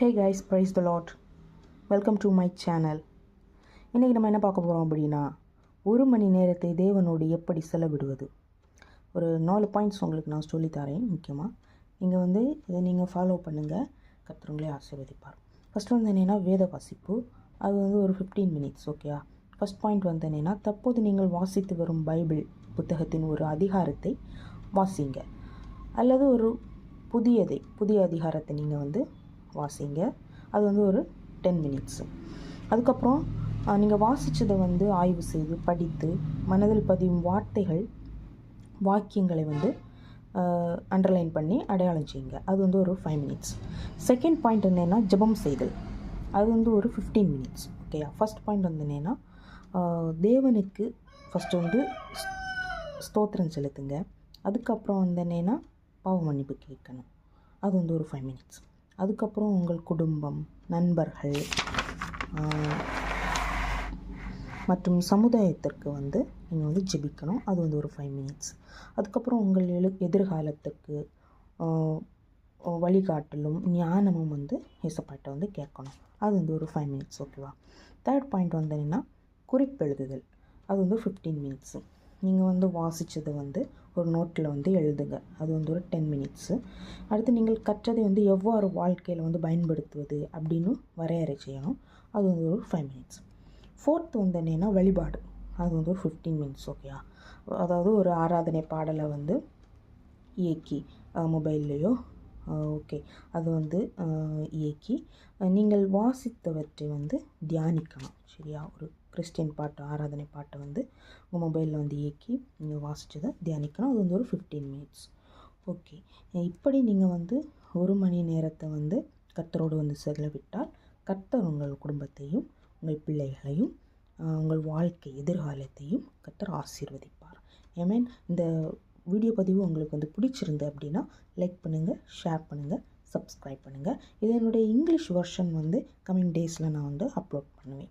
Hey guys praise the Lord welcome to my channel இன்றைக்கி நம்ம என்ன பார்க்க போகிறோம் அப்படின்னா ஒரு மணி நேரத்தை தேவனோடு எப்படி செலவிடுவது? ஒரு நாலு பாயிண்ட்ஸ் உங்களுக்கு நான் சொல்லித் தரேன் முக்கியமாக நீங்கள் வந்து இதை நீங்கள் ஃபாலோ பண்ணுங்கள் கத்துறவங்களே ஆசீர்வதிப்பார். ஃபஸ்ட் வந்து என்னென்னா வேத வாசிப்பு. அது வந்து ஒரு ஃபிஃப்டீன் மினிட்ஸ் ஓகேயா ஃபஸ்ட் பாயிண்ட் வந்து என்னென்னா தற்போது நீங்கள் வாசித்து வரும் பைபிள் புத்தகத்தின் ஒரு அதிகாரத்தை வாசிங்க. அல்லது ஒரு புதியதை புதிய அதிகாரத்தை நீங்கள் வந்து வாசிங்க. அது வந்து ஒரு டென் மினிட்ஸு அதுக்கப்புறம் நீங்கள் வாசித்ததை வந்து ஆய்வு செய்து படித்து மனதில் பதியும் வார்த்தைகள் வாக்கியங்களை வந்து அண்டர்லைன் பண்ணி அடையாளம் செய்யுங்க. அது வந்து ஒரு ஃபைவ் மினிட்ஸ் செகண்ட் பாயிண்ட் என்னென்னா ஜெபம் செய்தல். அது வந்து ஒரு ஃபிஃப்டீன் மினிட்ஸ் ஓகேயா ஃபஸ்ட் பாயிண்ட் வந்து என்னென்னா தேவனுக்கு ஃபஸ்ட்டு வந்து ஸ்- ஸ்தோத்திரம் செலுத்துங்க. அதுக்கப்புறம் வந்து என்னென்னா பாவ மன்னிப்பு கேட்கணும். அது வந்து ஒரு ஃபைவ் மினிட்ஸ் அதுக்கப்புறம் உங்கள் குடும்பம் நண்பர்கள் மற்றும் சமுதாயத்திற்கு வந்து நீங்கள் வந்து ஜெபிக்கணும். அது வந்து ஒரு ஃபைவ் மினிட்ஸ் அதுக்கப்புறம் உங்கள் எழு எதிர்காலத்துக்கு வழிகாட்டலும் ஞானமும் வந்து ஏசப்பாட்டை வந்து கேட்கணும். அது வந்து ஒரு ஃபைவ் மினிட்ஸ் ஓகேவா தேர்ட் பாயிண்ட் வந்து என்னென்னா குறிப்பெழுதுதல். அது வந்து ஃபிஃப்டீன் மினிட்ஸு நீங்கள் வந்து வாசித்ததை வந்து ஒரு நோட்டில் வந்து எழுதுங்க. அது வந்து ஒரு டென் மினிட்ஸு அடுத்து நீங்கள் கற்றதை வந்து எவ்வாறு வாழ்க்கையில் வந்து பயன்படுத்துவது அப்படின்னு வரையறை செய்யணும். அது வந்து ஒரு ஃபைவ் மினிட்ஸ் ஃபோர்த் வந்து என்னென்னா வழிபாடு. அது வந்து ஒரு ஃபிஃப்டீன் மினிட்ஸ் ஓகேயா அதாவது ஒரு ஆராதனை பாடலை வந்து இயக்கி மொபைல்லையோ ஓகே அது வந்து இயக்கி நீங்கள் வாசித்தவற்றை வந்து தியானிக்கணும் சரியா? ஒரு கிறிஸ்டின் பாட்டு ஆராதனை பாட்டை வந்து உங்கள் மொபைலில் வந்து இயக்கி நீங்கள் வாசித்ததை தியானிக்கணும். அது வந்து ஒரு ஃபிஃப்டீன் மினிட்ஸ் ஓகே இப்படி நீங்கள் வந்து ஒரு மணி நேரத்தை வந்து கர்த்தரோடு வந்து செலவிட்டால் கர்த்தர் உங்கள் குடும்பத்தையும் உங்கள் பிள்ளைகளையும் உங்கள் வாழ்க்கை எதிர்காலத்தையும் கர்த்தர் ஆசீர்வதிப்பார். ஐ இந்த வீடியோ பதிவு உங்களுக்கு வந்து பிடிச்சிருந்து அப்படின்னா லைக் பண்ணுங்கள் ஷேர் பண்ணுங்கள் சப்ஸ்கிரைப் பண்ணுங்கள் இதனுடைய இங்கிலீஷ் வெர்ஷன் வந்து கம்மிங் டேஸில் நான் வந்து அப்லோட் பண்ணுவேன்.